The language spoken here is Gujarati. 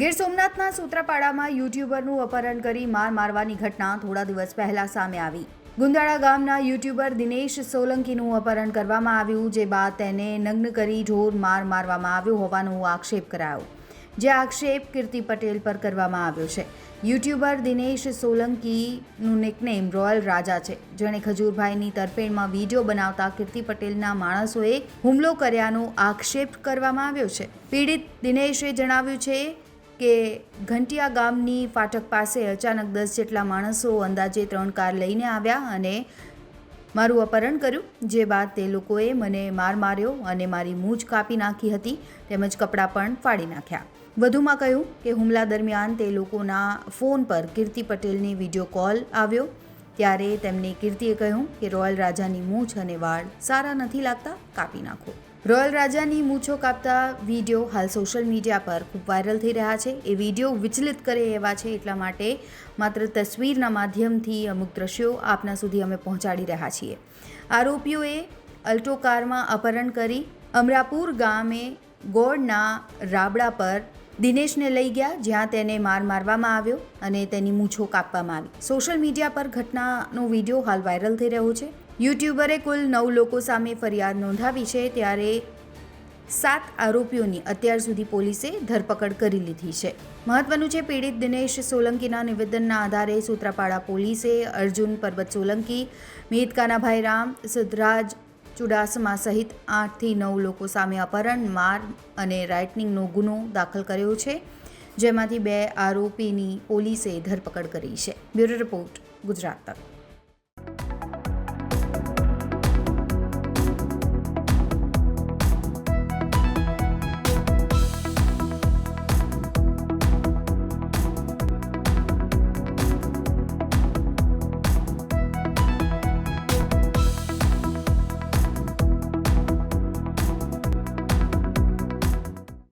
ગીર સોમનાથના સૂત્રાપાડામાં યુટ્યુબરનું અપહરણ કરી માર મારવાની ઘટના થોડા દિવસ પહેલા સામે આવી. ગુંદાળા ગામના યુટ્યુબર દિનેશ સોલંકીનું અપહરણ કરવામાં આવ્યું, જે બાદ તેને નગ્ન કરી ઢોર માર મારવામાં આવ્યો હોવાનો આક્ષેપ કરાયો, જે આક્ષેપ કીર્તિ પટેલ પર કરવામાં આવ્યો છે. યુટ્યુબર દિનેશ સોલંકીનું નિકનેમ રોયલ રાજા છે. જેણે ખજૂરભાઈની તરફેણમાં વીડિયો બનાવતા કીર્તિ પટેલના માણસોએ હુમલો કર્યાનો આક્ષેપ કરવામાં આવ્યો છે. પીડિત દિનેશે જણાવ્યું છે કે ઘંટિયા ગામની ફાટક પાસે અચાનક દસ જેટલા માણસો અંદાજે ત્રણ કાર લઈને આવ્યા અને મારું અપહરણ કર્યું. જે બાદ તે લોકોએ મને માર માર્યો અને મારી મૂછ કાપી નાખી હતી તેમજ કપડાં પણ ફાડી નાખ્યા. વધુમાં કહ્યું કે હુમલા દરમિયાન તે લોકોના ફોન પર કીર્તિ પટેલની વીડિયો કોલ આવ્યો. ત્યારે તેમને કીર્તિએ કહ્યું કે રોયલ રાજાની મૂછ અને વાળ સારા નથી લાગતા, કાપી નાખો. રોયલ રાજાની મૂછો કાપતા વીડિયો હાલ સોશિયલ મીડિયા પર ખૂબ વાયરલ થઈ રહ્યા છે. એ વીડિયો વિચલિત કરે એવા છે એટલા માટે માત્ર તસવીરના માધ્યમથી અમુક દ્રશ્યો આપના સુધી અમે પહોંચાડી રહ્યા છીએ. આરોપીઓએ અલ્ટો કારમાં અપહરણ કરી અમરાપુર ગામે ગોળના રાબડા પર દિનેશને લઈ ગયા, જ્યાં તેને માર મારવામાં આવ્યો અને તેની મૂછો કાપવામાં આવી. સોશિયલ મીડિયા પર ઘટનાનો વીડિયો હાલ વાયરલ થઈ રહ્યો છે. યુટ્યુબરે કુલ નવ લોકો સામે ફરિયાદ નોંધાવી છે, ત્યારે સાત આરોપીઓની અત્યાર સુધી પોલીસે ધરપકડ કરી લીધી છે. મહત્વનું છે, પીડિત દિનેશ સોલંકીના નિવેદનના આધારે સૂત્રાપાડા પોલીસે અર્જુન પરબત સોલંકી મિહિત કાનાભાઈ રામ સિદ્ધરાજ ચુડાસમા સહિત આઠથી નવ લોકો સામે અપહરણ, માર અને રાઇટનિંગનો ગુનો દાખલ કર્યો છે, જેમાંથી બે આરોપીની પોલીસે ધરપકડ કરી છે. બ્યુરો રિપોર્ટ ગુજરાત તક.